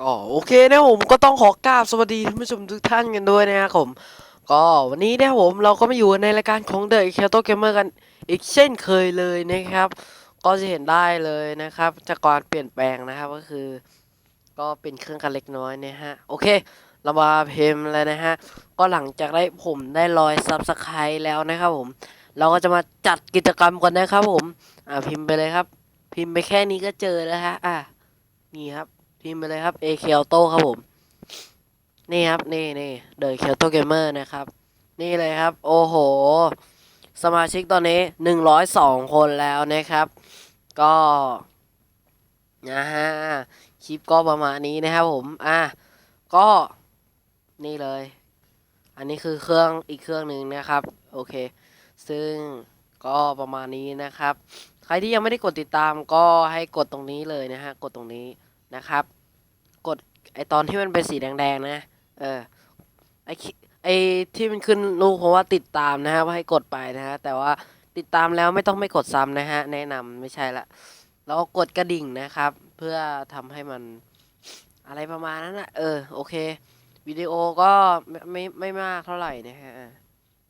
ก็โอเคนะผมก็ต้องขอกราบสวัสดีท่านผู้ชมทุกท่านกันด้วยนะครับผม ก็วันนี้นะครับผมเราก็มาอยู่ในรายการของ The k e t o Gamer กันอีกเช่นเคยเลยนะครับ ก็จะเห็นได้เลยนะครับจากการเปลี่ยนแปลงนะครับก็คือ ก็เป็นเครื่องกันเล็กน้อยนะฮะโอเค เรามาเพมเลยนะฮะก็หลังจากได้ผมได้รอยซับสไครต์แล้วนะครับผม เราก็จะมาจัดกิจกรรมกันนะครับผม อ่าพิมพ์ไปเลยครับ พิมพ์ไปแค่นี้ก็เจอแล้วฮะอะนี่ครับ พิมพ์ไปเลยครับ a k e l t o ครับผม นี่ครับ นี่นี่ The k e l t o Gamer นะครับ นี่เลยครับ โอ้โห สมาชิกตอนนี้หนึ่งร้อยสองคนแล้วนะครับ ก็นะฮะคลิปก็ประมาณนี้นะครับผม อะ ก็นี่เลย อันนี้คือเครื่องอีกเครื่องหนึ่งนะครับ โอเค ซึ่งก็ประมาณนี้นะครับ ใครที่ยังไม่ได้กดติดตามก็ให้กดตรงนี้เลยนะฮะ กดตรงนี้นะครับ ไอตอนที่มันเป็นสีแดงๆนะ เออ ไอไอที่มันขึ้นรูปเพราะว่าติดตามนะฮะว่าให้กดไปนะฮะ แต่ว่าติดตามแล้วไม่ต้องไม่กดซ้ำนะฮะ แนะนำไม่ใช่ละแล้วกดกระดิ่งนะครับ เพื่อทำให้มันอะไรประมาณนั้นนะเออ โอเค วิดีโอก็ไม่ไม่ไม่มากเท่าไหร่นะฮะ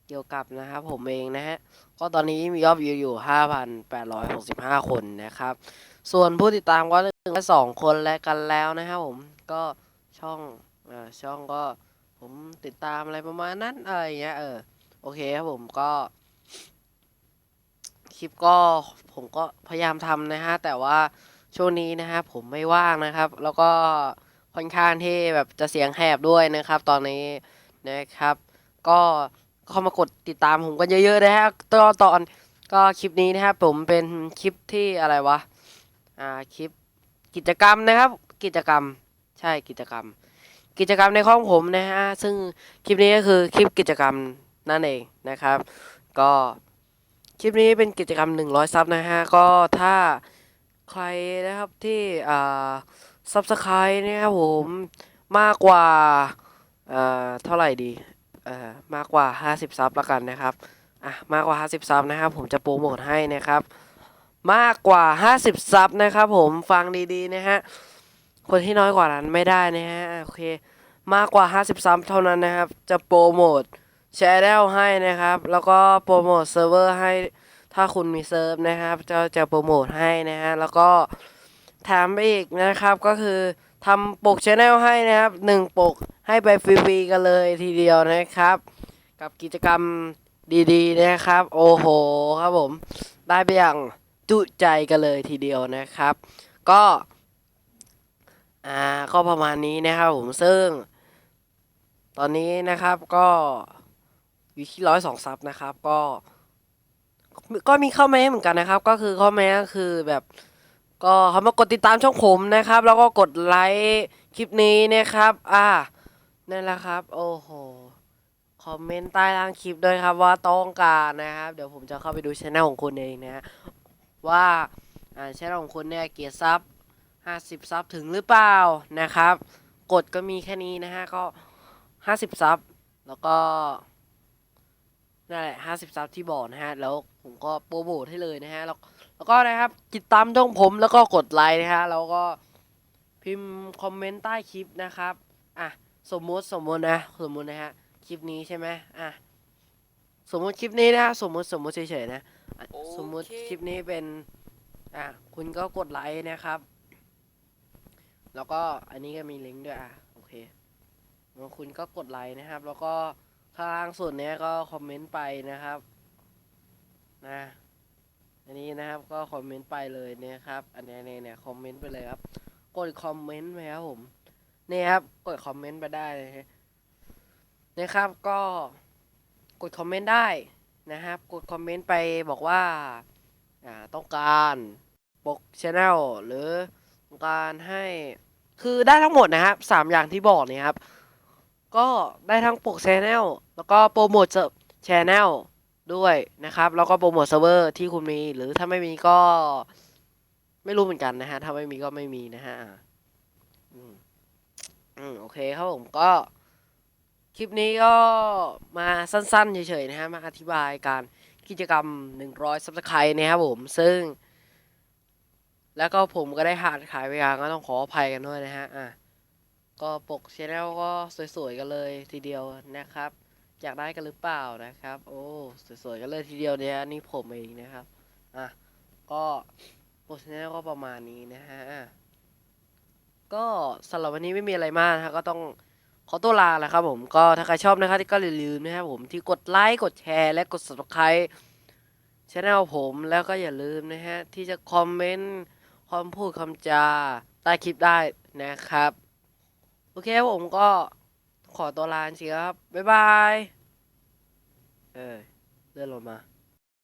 เกี่ยวกับนะครับผมเองนะฮะ ก็ตอนนี้มียอดวิวอยู่ 5,865 คนนะครับ ส่วนผู้ติดตามก็หนึ่งสองคนและกันแล้วนะครับผมก็ช่องอ่าช่องก็ผมติดตามอะไรประมาณนั้นอะไรเงี้ยเออโอเคครับผมก็ คลิปก็ผมก็พยายามทำนะฮะ แต่ว่าช่วงนี้นะฮะผมไม่ว่างนะครับ แล้วก็ค่อนข้างที่แบบจะเสียงแหบด้วยนะครับ ตอนนี้นะครับ ก็เข้ามากดติดตามผมกันเยอะๆนะฮะตอนตอนก็คลิปนี้นะครับผมเป็นคลิปที่อะไรวะ อ่าคลิปกิจกรรมนะครับ กิจกรรมใช่กิจกรรม กิจกรรมในห้องผมนะฮะซึ่งคลิปนี้ก็คือคลิปกิจกรรมนั่นเองนะครับ ก็คลิปนี้เป็นกิจกรรม 100ซับนะฮะก็ถ้าใครนะครับที่อ่าซับสไครต์นะครับผมมากกว่าเอ่าเท่าไหร่ดีเอ่อมากกว่า 50ซับละกันนะครับอะมากกว่า 50ซับนะครับผมจะโปรโมทให้นะครับ มากกว่า 50 ซับนะครับผมฟังดีๆนะฮะ คนที่น้อยกว่านั้นไม่ได้นะฮะ โอเค มากกว่า 50 ซับเท่านั้นนะครับ จะโปรโมทแชร์แนลให้นะครับ แล้วก็โปรโมทเซิร์ฟเวอร์ให้ถ้าคุณมีเซิร์ฟนะครับจะจะโปรโมทให้นะฮะ แล้วก็แถมไปอีกนะครับก็คือทำปกชแนลให้นะครับหนึ่งปกให้ไปฟรีๆกันเลยทีเดียวนะครับ กับกิจกรรมดีๆนะครับ โอ้โหครับผม ได้ไปอย่าง จุใจกันเลยทีเดียวนะครับ ก็อ่าก็ประมาณนี้นะครับผมซึ่ง ตอนนี้นะครับก็อยู่ที่ร้อยสองซับนะครับ ก็ก็มีข้อแม้เหมือนกันนะครับ ก็คือข้อแม้ก็คือแบบก็เขามากดติดตามช่องผมนะครับ แล้วก็กดไลค์คลิปนี้นะครับ อ่านั่นแหละครับ โอ้โหคอมเมนต์ใต้ล่างคลิปด้วยครับว่าต้องการนะครับ เดี๋ยวผมจะเข้าไปดูช anel ของคุณเองนะฮะ ว่าอ่าช่ของคุณเนี่ยเกียรติซับ50 ซับถึงหรือเปล่านะครับ กดก็มีแค่นี้นะฮะก็ 50 ซับแล้วก็นั่นแหละ50 ซับที่บอกนะฮะแล้วผมก็โปรโมทให้เลยนะฮะแล้วแล้วก็นะครับติดตามช่องผมแล้วก็กดไลค์นะฮะแล้วก็พิมพ์คอมเมนต์ใต้คลิปนะครับอะสมมุติสมมุตินะสมมุตินะฮะคลิปนี้ใช่ไหมอะสมมุติคลิปนี้นะฮะสมมุติสมมุติเฉยๆนะ โอเค สมมุติคลิปนี้เป็น อะ คุณก็กดไลค์นะครับ แล้วก็อันนี้ก็มีลิงก์ด้วยอะ โอเคแล้วคุณก็กดไลค์นะครับ แล้วก็ข้างล่างสุดเนี้ยก็คอมเมนต์ไปนะครับ นะ อันนี้นะครับก็คอมเมนต์ไปเลยนะครับ อันนี้เนี่ยเนี่ยคอมเมนต์ไปเลยครับ กดคอมเมนต์ไปครับผมนี่ครับ กดคอมเมนต์ไปได้เลยฮะนะครับ ก็กดคอมเมนต์ได้ นะครับ กดคอมเมนต์ไปบอกว่าต้องการปกช anel หรือต้องการให้คือได้ทั้งหมดนะครับสามอย่างที่บอกเนี่ยครับ ก็ได้ทั้งปกช anel แล้วก็โปรโมทช anel ด้วยนะครับ แล้วก็โปรโมทเซิร์ฟเวอร์ที่คุณมี หรือถ้าไม่มีก็ไม่รู้เหมือนกันนะฮะ ถ้าไม่มีก็ไม่มีนะฮะอืม โอเคครับผมก็ คลิปนี้ก็มาสั้นๆเฉยๆนะฮะมาอธิบายการกิจกรรม 100ซับสไครต์นะครับผมซึ่ง แล้วก็ผมก็ได้หาดขายไปอย่างก็ต้องขออภัยกันด้วยนะฮะอะก็ปกชแนลก็สวยๆกันเลยทีเดียวนะครับ อยากได้กันหรือเปล่านะครับ โอ้สวยๆกันเลยทีเดียวเนี่ยนี่ผมเองนะครับอะก็ปกชแนลก็ประมาณนี้นะฮะก็สำหรับวันนี้ไม่มีอะไรมากนะครับก็ต้อง ขอตัวลาแล้วครับผมก็ถ้าใครชอบนะครับก็อย่าลืมนะครับผมที่กดไลค์กดแชร์และกด subscribe ช anel ผมแล้วก็อย่าลืมนะฮะที่จะคอมเมนต์คำพูดคำจาใต้คลิปได้นะครับ โอเคผมก็ขอตัวลาจริงครับ บ๊ายบาย เออเลื่อนลงมา